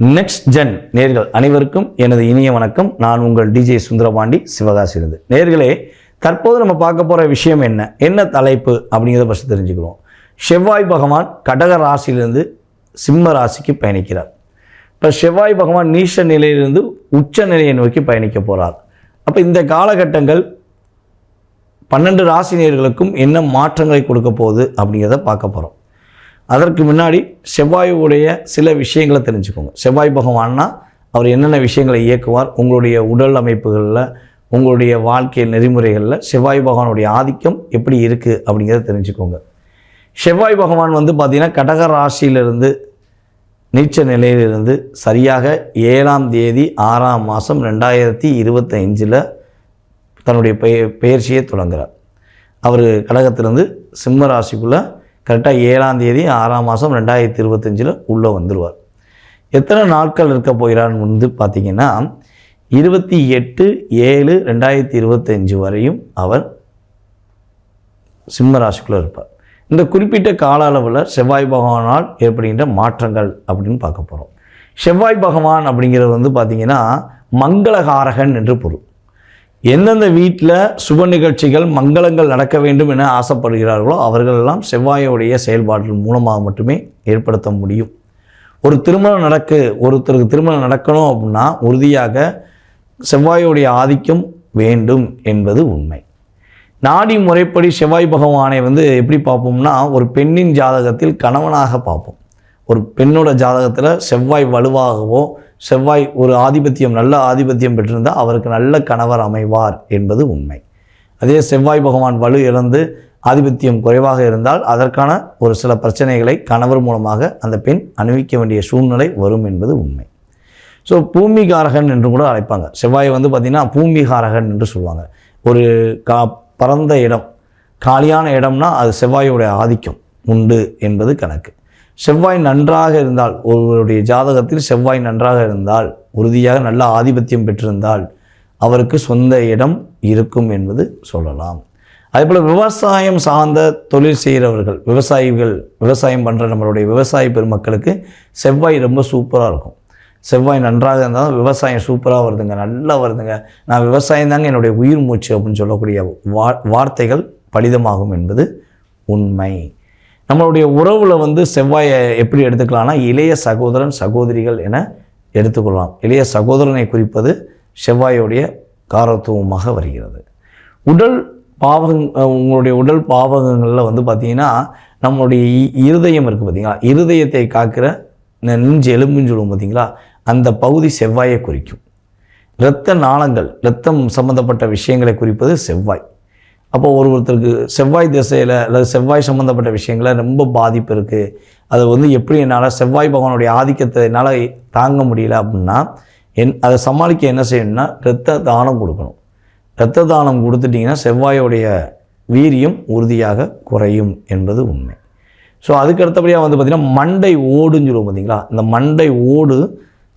Next gen நேர்கள் அனைவருக்கும் எனது இனிய வணக்கம். நான் உங்கள் டிஜே சுந்தரபாண்டி சிவகாசிலிருந்து நேர்களே தற்போது நம்ம பார்க்க போகிற விஷயம் என்ன? என்ன தலைப்பு அப்படிங்கிறத ஃபஸ்ட்டு தெரிஞ்சுக்கிறோம். செவ்வாய் பகவான் கடக ராசியிலிருந்து சிம்ம ராசிக்கு பயணிக்கிறார். இப்போ செவ்வாய் பகவான் நீச நிலையிலிருந்து உச்ச நிலையை நோக்கி பயணிக்க போகிறார் அப்போ இந்த காலகட்டங்கள் பன்னெண்டு ராசி நேர்களுக்கும் என்ன மாற்றங்களை கொடுக்க போகுது அப்படிங்கிறத பார்க்க போகிறோம் அதற்கு முன்னாடி செவ்வாயுடைய சில விஷயங்களை தெரிஞ்சுக்கோங்க. செவ்வாய் பகவான்னா அவர் என்னென்ன விஷயங்களை இயக்குவார்? உங்களுடைய உடல் அமைப்புகளில் உங்களுடைய வாழ்க்கை நெறிமுறைகளில் செவ்வாய் பகவானுடைய ஆதிக்கம் எப்படி இருக்குது அப்படிங்கிறத தெரிஞ்சுக்கோங்க. செவ்வாய் பகவான் வந்து பார்த்திங்கன்னா கடக ராசியிலிருந்து நீச்ச நிலையிலிருந்து சரியாக ஏழாம் தேதி ஆறாம் மாதம் ரெண்டாயிரத்தி இருபத்தஞ்சில் தன்னுடைய பெய பெயர்ச்சியை தொடங்குகிறார் அவர் கடகத்திலிருந்து சிம்ம ராசிக்குள்ளே கரெக்டாக ஏழாம் தேதி ஆறாம் மாதம் ரெண்டாயிரத்தி இருபத்தஞ்சில் உள்ளே வந்துடுவார் எத்தனை நாட்கள் இருக்க போகிறான்னு வந்து பார்த்திங்கன்னா இருபத்தி எட்டு ஏழு ரெண்டாயிரத்தி இருபத்தஞ்சு வரையும் அவர் சிம்ம ராசிக்குள்ளே இருப்பார். இந்த குறிப்பிட்ட கால அளவில் செவ்வாய் பகவானால் ஏற்படுகின்ற மாற்றங்கள் அப்படின்னு பார்க்க போகிறோம் செவ்வாய் பகவான் அப்படிங்கிறது வந்து பார்த்திங்கன்னா மங்களகாரகன் என்று பொருள். எந்தெந்த வீட்டில் சுப நிகழ்ச்சிகள் மங்களங்கள் நடக்க வேண்டும் என ஆசைப்படுகிறார்களோ அவர்களெல்லாம் செவ்வாயுடைய செயல்பாட்டின் மூலமாக மட்டுமே ஏற்படுத்த முடியும். ஒரு திருமணம் நடக்கு ஒருத்தருக்கு திருமணம் நடக்கணும் அப்படின்னா உறுதியாக செவ்வாயுடைய ஆதிக்கம் வேண்டும் என்பது உண்மை. நாடி முறைப்படி செவ்வாய் பகவானை வந்து எப்படி பார்ப்போம்னா ஒரு பெண்ணின் ஜாதகத்தில் கணவனாக பார்ப்போம். ஒரு பெண்ணோட ஜாதகத்தில் செவ்வாய் வலுவாகவோ செவ்வாய் ஒரு ஆதிபத்தியம் நல்ல ஆதிபத்தியம் பெற்றிருந்தால் அவருக்கு நல்ல கணவர் அமைவார் என்பது உண்மை. அதே செவ்வாய் பகவான் வலு இழந்து ஆதிபத்தியம் குறைவாக இருந்தால் அதற்கான ஒரு சில பிரச்சனைகளை கணவர் மூலமாக அந்த பெண் அனுபவிக்க வேண்டிய சூழ்நிலை வரும் என்பது உண்மை. ஸோ பூமிகாரகன் என்று கூட அழைப்பாங்க. செவ்வாய் வந்து பார்த்திங்கன்னா பூமிகாரகன் என்று சொல்லுவாங்க. ஒரு கா பரந்த இடம் காலியான இடம்னா அது செவ்வாயோடைய ஆதிக்கம் உண்டு என்பது கணக்கு. செவ்வாய் நன்றாக இருந்தால் ஒருவருடைய ஜாதகத்தில் செவ்வாய் நன்றாக இருந்தால் உறுதியாக நல்ல ஆதிபத்தியம் பெற்றிருந்தால் அவருக்கு சொந்த இடம் இருக்கும் என்பது சொல்லலாம். அதேபோல் விவசாயம் சார்ந்த தொழில் செய்கிறவர்கள் விவசாயிகள் விவசாயம் பண்ணுற நம்மளுடைய விவசாய பெருமக்களுக்கு செவ்வாய் ரொம்ப சூப்பராக இருக்கும். செவ்வாய் நன்றாக இருந்தால் விவசாயம் சூப்பராக வருதுங்க நல்லா வருதுங்க. நான் விவசாயம் தாங்க என்னுடைய உயிர் மூச்சு அப்படின்னு சொல்லக்கூடிய வா வார்த்தைகள் பலிதமாகும் என்பது உண்மை. நம்மளுடைய உறவில் வந்து செவ்வாயை எப்படி எடுத்துக்கலாம்னா இளைய சகோதரன் சகோதரிகள் என எடுத்துக்கொள்ளலாம். இளைய சகோதரனை குறிப்பது செவ்வாயுடைய காரத்துவமாக வருகிறது. உடல் பாவகங் உங்களுடைய உடல் பாவகங்களில் வந்து பார்த்திங்கன்னா நம்மளுடைய இருதயம் இருக்குது பார்த்தீங்களா இருதயத்தை காக்கிற நெஞ்சு எலும்புன்னு சொல்லுவோம் பார்த்தீங்களா அந்த பகுதி செவ்வாயை குறிக்கும். இரத்த நாளங்கள் இரத்தம் சம்பந்தப்பட்ட விஷயங்களை குறிப்பது செவ்வாய். அப்போ ஒரு ஒருத்தருக்கு செவ்வாய் திசையில் அல்லது செவ்வாய் சம்மந்தப்பட்ட விஷயங்களில் ரொம்ப பாதிப்பு இருக்குது அது வந்து எப்படி என்னால் செவ்வாய் பகவானுடைய ஆதிக்கத்தை என்னால் தாங்க முடியல அப்படின்னா என் அதை சமாளிக்க என்ன செய்யணும்னா இரத்த தானம் கொடுக்கணும். இரத்த தானம் கொடுத்துட்டிங்கன்னா செவ்வாயோடைய வீரியம் உறுதியாக குறையும் என்பது உண்மை. ஸோ அதுக்கு அடுத்தபடியாக வந்து பார்த்திங்கன்னா மண்டை ஓடுன்னு சொல்லுவோம் பார்த்தீங்களா இந்த மண்டை ஓடு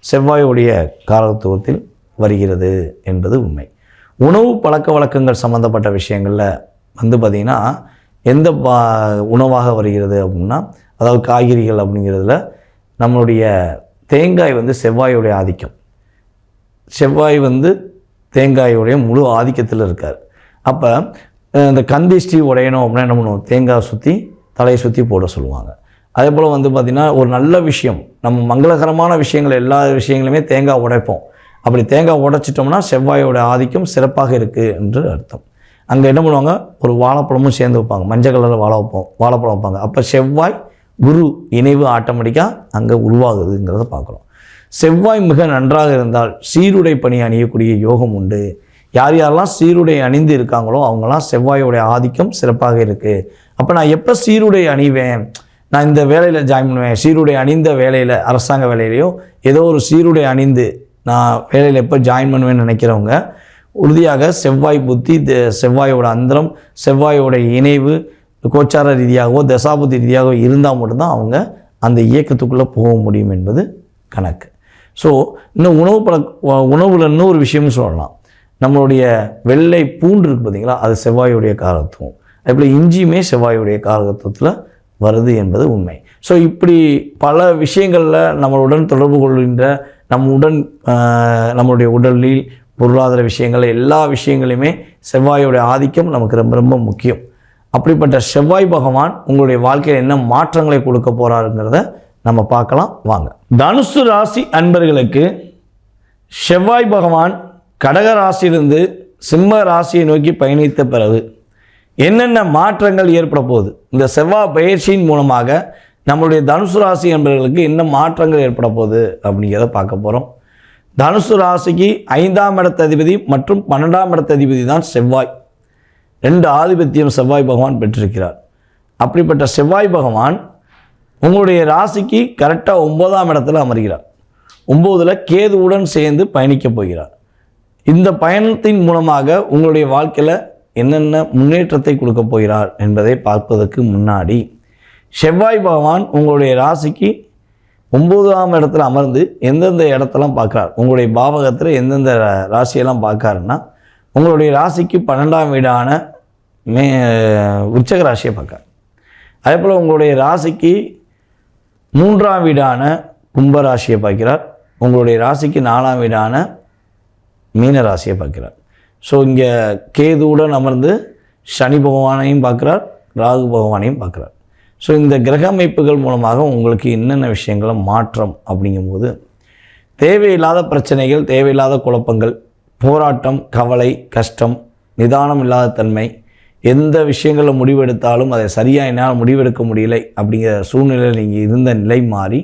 செவ்வாயுடைய காரத்துவத்தில் வருகிறது என்பது உண்மை. உணவு பழக்க வழக்கங்கள் சம்மந்தப்பட்ட விஷயங்களில் வந்து பார்த்திங்கன்னா எந்த பா உணவாக வருகிறது அப்படின்னா அதாவது காய்கறிகள் அப்படிங்கிறதுல நம்மளுடைய தேங்காய் வந்து செவ்வாயுடைய ஆதிக்கம். செவ்வாய் வந்து தேங்காயுடைய முழு ஆதிக்கத்தில் இருக்கார். அப்போ இந்த கந்திஷ்டி உடையணும் அப்படின்னா என்ன பண்ணுவோம்? தேங்காய் சுற்றி தலையை சுற்றி போட சொல்லுவாங்க. அதே போல் வந்து பார்த்திங்கன்னா ஒரு நல்ல விஷயம் நம்ம மங்களகரமான விஷயங்கள் எல்லா விஷயங்களுமே தேங்காய் உடைப்போம். அப்படி தேங்காய் உடைச்சிட்டோம்னா செவ்வாயோட ஆதிக்கம் சிறப்பாக இருக்குது என்று அர்த்தம். அங்கே என்ன பண்ணுவாங்க? ஒரு வாழைப்பழமும் சேர்ந்து வைப்பாங்க. மஞ்சள் கலரில் வாழை வைப்போம். வாழைப்பழம் வைப்பாங்க. அப்போ செவ்வாய் குரு இணைவு ஆட்டோமேட்டிக்காக அங்கே உருவாகுதுங்கிறத பார்க்குறோம். செவ்வாய் மிக நன்றாக இருந்தால் சீருடை பணி அணியக்கூடிய யோகம் உண்டு. யார் யாரெல்லாம் சீருடை அணிந்து இருக்காங்களோ அவங்களாம் செவ்வாயோடைய ஆதிக்கம் சிறப்பாக இருக்குது அப்போ நான் எப்போ சீருடை அணிவேன்? நான் இந்த வேலையில் ஜாயின் பண்ணுவேன். சீருடை அணிந்த வேலையில் அரசாங்க வேலையிலையோ ஏதோ ஒரு சீருடை அணிந்து நான் வேலையில் எப்போ ஜாயின் பண்ணுவேன்னு நினைக்கிறவங்க உறுதியாக செவ்வாய் புத்தி த- செவ்வாயோட அந்தரம் செவ்வாயோட இணைவு கோச்சார ரீதியாகவோ தசாபுத்தி ரீதியாகவோ இருந்தால் மட்டும்தான் அவங்க அந்த இயக்கத்துக்குள்ளே போக முடியும் என்பது கணக்கு. ஸோ இன்னும் உணவு பழக்க உணவில் ஒரு விஷயம்னு சொல்லலாம். நம்மளுடைய வெள்ளை பூண்டு இருக்குது பார்த்தீங்களா அது செவ்வாயுடைய காரத்துவம் அதேபோல் இஞ்சியுமே செவ்வாயுடைய காரகத்துவத்தில் வருது என்பது உண்மை. ஸோ இப்படி பல விஷயங்களில் நம்மளுடன் தொடர்பு கொள்கின்ற நம்முடன் உடன் நம்மளுடைய உடலில் பொருளாதார விஷயங்கள் எல்லா விஷயங்களையுமே செவ்வாயோடைய ஆதிக்கம் நமக்கு ரொம்ப ரொம்ப முக்கியம். அப்படிப்பட்ட செவ்வாய் பகவான் உங்களுடைய வாழ்க்கையில் என்ன மாற்றங்களை கொடுக்க போகிறாருங்கிறத நம்ம பார்க்கலாம் வாங்க. தனுசு ராசி அன்பர்களுக்கு செவ்வாய் பகவான் கடக ராசியிலிருந்து சிம்ம ராசியை நோக்கி பயணித்த பிறகு என்னென்ன மாற்றங்கள் ஏற்பட போகுது? இந்த செவ்வாய் பயிற்சியின் மூலமாக நம்மளுடைய தனுசு ராசி என்பவர்களுக்கு என்ன மாற்றங்கள் ஏற்பட போகுது அப்படிங்கிறத பார்க்க போகிறோம் தனுசு ராசிக்கு ஐந்தாம் இடத்ததிபதி மற்றும் பன்னெண்டாம் இடத்ததிபதி தான் செவ்வாய். ரெண்டு ஆதிபத்தியம் செவ்வாய் பகவான் பெற்றிருக்கிறார். அப்படிப்பட்ட செவ்வாய் பகவான் உங்களுடைய ராசிக்கு கரெக்டாக ஒன்பதாம் இடத்துல அமர்கிறார். ஒம்போதில் கேதுவுடன் சேர்ந்து பயணிக்கப் போகிறார். இந்த பயணத்தின் மூலமாக உங்களுடைய வாழ்க்கையில் என்னென்ன முன்னேற்றத்தை கொடுக்க போகிறார் என்பதை பார்ப்பதற்கு முன்னாடி செவ்வாய் பகவான் உங்களுடைய ராசிக்கு ஒம்போதாம் இடத்துல அமர்ந்து எந்தெந்த இடத்தெல்லாம் பார்க்குறார்? உங்களுடைய பாவகத்தில் எந்தெந்த ராசியெல்லாம் பார்க்காருன்னா உங்களுடைய ராசிக்கு பன்னெண்டாம் வீடான மே உச்சக ராசியை பார்க்கார் அதே போல் உங்களுடைய ராசிக்கு மூன்றாம் வீடான கும்ப ராசியை பார்க்கிறார். உங்களுடைய ராசிக்கு நாலாம் வீடான மீன ராசியை பார்க்கிறார். ஸோ இங்கே கேதுவுடன் அமர்ந்து சனி பகவானையும் பார்க்குறார் ராகு பகவானையும் பார்க்குறார். ஸோ இந்த கிரக அமைப்புகள் மூலமாக உங்களுக்கு என்னென்ன விஷயங்கள மாற்றம் அப்படிங்கும்போது தேவையில்லாத பிரச்சனைகள் தேவையில்லாத குழப்பங்கள் போராட்டம் கவலை கஷ்டம் நிதானம் இல்லாத தன்மை எந்த விஷயங்களில் முடிவெடுத்தாலும் அதை சரியாக என்னால் முடிவெடுக்க முடியலை அப்படிங்கிற சூழ்நிலையில் நீங்கள் இருந்த நிலை மாறி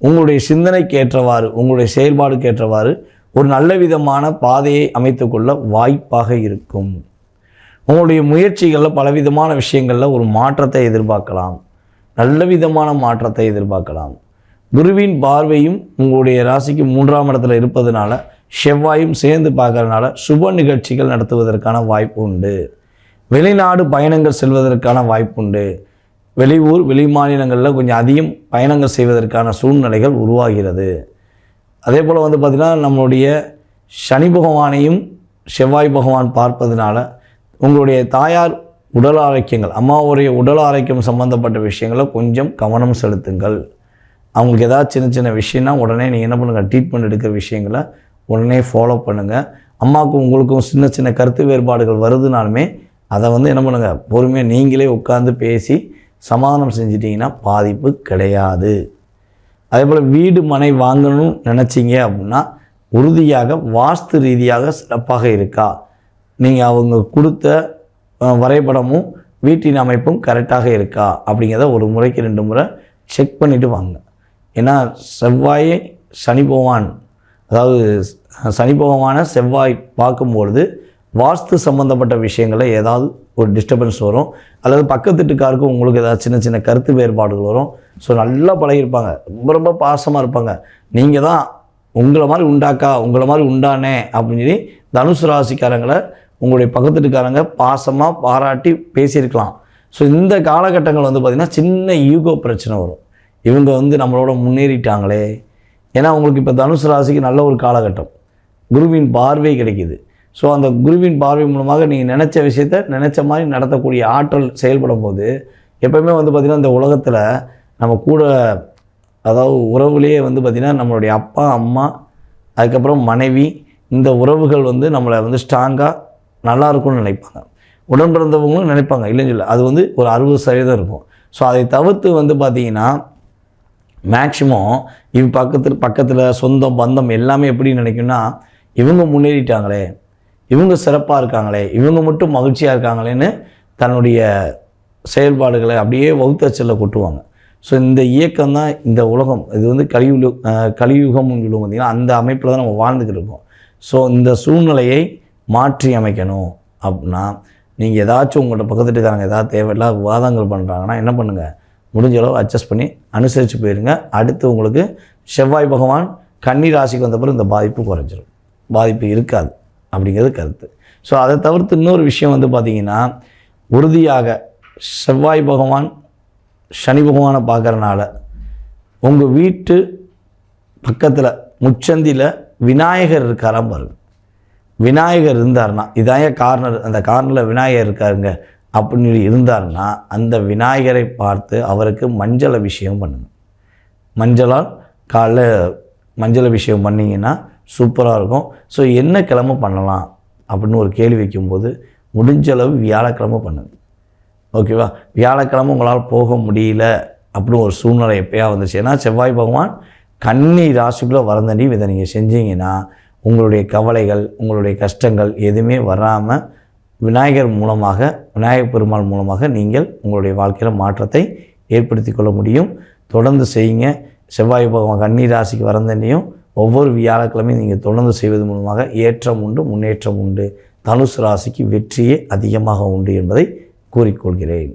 உங்களுடைய சிந்தனைக்கு ஏற்றவாறு உங்களுடைய செயல்பாடுக்கு ஏற்றவாறு ஒரு நல்ல விதமான பாதையை அமைத்துக்கொள்ள வாய்ப்பாக இருக்கும். உங்களுடைய முயற்சிகளில் பலவிதமான விஷயங்களில் ஒரு மாற்றத்தை எதிர்பார்க்கலாம். நல்ல விதமான மாற்றத்தை எதிர்பார்க்கலாம். குருவின் பார்வையும் உங்களுடைய ராசிக்கு மூன்றாம் இடத்துல இருப்பதனால செவ்வாயும் சேர்ந்து பார்க்கறதுனால சுப நிகழ்ச்சிகள் நடத்துவதற்கான வாய்ப்பு உண்டு. வெளிநாடு பயணங்கள் செல்வதற்கான வாய்ப்பு உண்டு. வெளியூர் வெளி மாநிலங்களில் கொஞ்சம் அதிகம் பயணங்கள் செய்வதற்கான சூழ்நிலைகள் உருவாகிறது. அதே போல் வந்து பார்த்திங்கன்னா நம்மளுடைய சனி பகவானையும் செவ்வாய் பகவான் பார்ப்பதனால உங்களுடைய தாயார் உடல் ஆரோக்கியங்கள் அம்மாவுடைய உடல் ஆரோக்கியம் சம்மந்தப்பட்ட விஷயங்களை கொஞ்சம் கவனம் செலுத்துங்கள். அவங்களுக்கு ஏதாவது சின்ன சின்ன விஷயம்னா உடனே நீங்கள் என்ன பண்ணுங்கள் ட்ரீட்மெண்ட் எடுக்கிற விஷயங்களை உடனே ஃபாலோ பண்ணுங்கள் அம்மாவுக்கும் உங்களுக்கும் சின்ன சின்ன கருத்து வேறுபாடுகள் வருதுனாலுமே அதை வந்து என்ன பண்ணுங்கள் பொறுமையாக நீங்களே உட்காந்து பேசி சமாதானம் செஞ்சிட்டிங்கன்னா பாதிப்பு கிடையாது. அதே போல் வீடு மனை வாங்கணும்னு நினச்சிங்க அப்படின்னா உறுதியாக வாஸ்து ரீதியாக சிறப்பாக இருக்கா? நீங்கள் அவங்க கொடுத்த வரைபடமும் வீட்டின் அமைப்பும் கரெக்டாக இருக்கா அப்படிங்கிறத ஒரு முறைக்கு ரெண்டு முறை செக் பண்ணிவிட்டு வாங்க. ஏன்னா செவ்வாயை சனி பகவான் அதாவது சனி பகவான செவ்வாய் பார்க்கும்பொழுது வாஸ்து சம்மந்தப்பட்ட விஷயங்களில் ஏதாவது ஒரு டிஸ்டர்பன்ஸ் வரும். அல்லது பக்கத்து வீட்டுக்காருக்கும் உங்களுக்கு ஏதாவது சின்ன சின்ன கருத்து வேறுபாடுகள் வரும். ஸோ நல்லா பழகிருப்பாங்க ரொம்ப ரொம்ப பாசமாக இருப்பாங்க. நீங்கள் தான் உங்களை மாதிரி உண்டாக்கா உங்களை மாதிரி உண்டானே அப்படின்னு சொல்லி தனுசு ராசிக்காரங்களை உங்களுடைய பக்கத்து பாசமாக பாராட்டி பேசியிருக்கலாம். ஸோ இந்த காலகட்டங்கள் வந்து பார்த்திங்கன்னா சின்ன ஈகோ பிரச்சனை வரும். இவங்க வந்து நம்மளோட முன்னேறிட்டாங்களே. ஏன்னா உங்களுக்கு இப்போ தனுசு ராசிக்கு நல்ல ஒரு காலகட்டம். குருவின் பார்வை கிடைக்கிது. ஸோ அந்த குருவின் பார்வை மூலமாக நீங்கள் நினச்ச விஷயத்த நினச்ச மாதிரி நடத்தக்கூடிய ஆற்றல் செயல்படும் போது எப்போயுமே வந்து பார்த்திங்கன்னா இந்த உலகத்தில் நம்ம கூட அதாவது உறவுலேயே வந்து பார்த்திங்கன்னா நம்மளுடைய அப்பா அம்மா அதுக்கப்புறம் மனைவி இந்த உறவுகள் வந்து நம்மளை வந்து ஸ்ட்ராங்காக நல்லா இருக்கும்னு நினைப்பாங்க. உடன் பிறந்தவங்களும் நினைப்பாங்க. இல்லைன்னு சொல்ல அது வந்து ஒரு அறுபது சதவீதம் இருக்கும். ஸோ அதை தவிர்த்து வந்து பார்த்திங்கன்னா மேக்ஸிமம் இவ் பக்கத்தில் பக்கத்தில் சொந்தம் பந்தம் எல்லாமே எப்படி நினைக்கும்னா இவங்க முன்னேறிட்டாங்களே இவங்க சிறப்பாக இருக்காங்களே இவங்க மட்டும் மகிழ்ச்சியாக இருக்காங்களேன்னு தன்னுடைய செயல்பாடுகளை அப்படியே வகுத்தச்சலில் கொட்டுவாங்க. ஸோ இந்த இயக்கம் தான் இந்த உலகம். இது வந்து கலியுலு கலியுகம்னு சொல்லுவோம் பார்த்திங்கன்னா அந்த அமைப்பில் தான் நம்ம வாழ்ந்துக்கிட்டு இருக்கோம். ஸோ இந்த சூழ்நிலையை மாற்றி அமைக்கணும் அப்படின்னா நீங்கள் ஏதாச்சும் உங்கள்கிட்ட பக்கத்து வீட்டுக்காரங்க ஏதாவது தேவையில்லாத விவாதங்கள் பண்ணுறாங்கன்னா என்ன பண்ணுங்கள் முடிஞ்ச அளவு அட்ஜஸ்ட் பண்ணி அனுசரித்து போயிருங்க. அடுத்து உங்களுக்கு செவ்வாய் பகவான் கன்னி ராசிக்கு வந்த பிறகு இந்த பாதிப்பு குறைஞ்சிரும். பாதிப்பு இருக்காது அப்படிங்கிறது கருத்து. ஸோ அதை தவிர்த்து இன்னொரு விஷயம் வந்து பார்த்திங்கன்னா உறுதியாக செவ்வாய் பகவான் சனி பகவானை பார்க்குறனால உங்கள் வீட்டு பக்கத்தில் முச்சந்தியில் விநாயகர் இருக்காராம் பாருங்கள் விநாயகர் இருந்தாருன்னா இதான் கார்னர் அந்த கார்னரில் விநாயகர் இருக்காருங்க அப்படின்னு இருந்தாருன்னா அந்த விநாயகரை பார்த்து அவருக்கு மஞ்சள் அபிஷேகம் பண்ணுங்க மஞ்சளால் காலைல மஞ்சள் அபிஷேகம் பண்ணிங்கன்னா சூப்பராக இருக்கும். ஸோ என்ன கிழமை பண்ணலாம் அப்படின்னு ஒரு கேள்வி வைக்கும்போது முடிஞ்ச அளவு வியாழக்கிழமை பண்ணுங்க ஓகேவா வியாழக்கிழமை உங்களால் போக முடியல அப்படின்னு ஒரு சூழ்நிலை எப்போயா வந்துச்சு ஏன்னா செவ்வாய் பகவான் கன்னி ராசிக்குள்ளே வரந்தண்டி இதை நீங்கள் செஞ்சீங்கன்னா உங்களுடைய கவலைகள் உங்களுடைய கஷ்டங்கள் எதுவுமே வராமல் விநாயகர் மூலமாக விநாயகர் பெருமாள் மூலமாக நீங்கள் உங்களுடைய வாழ்க்கையில் மாற்றத்தை ஏற்படுத்தி கொள்ள முடியும். தொடர்ந்து செய்யுங்க. செவ்வாய் பகவான் கண்ணீர் ராசிக்கு வரந்தண்ணியும் ஒவ்வொரு வியாழக்கிழமையும் நீங்கள் தொடர்ந்து செய்வது மூலமாக ஏற்றம் உண்டு முன்னேற்றம் உண்டு. தனுசு ராசிக்கு வெற்றியே அதிகமாக உண்டு என்பதை கூறிக்கொள்கிறேன்.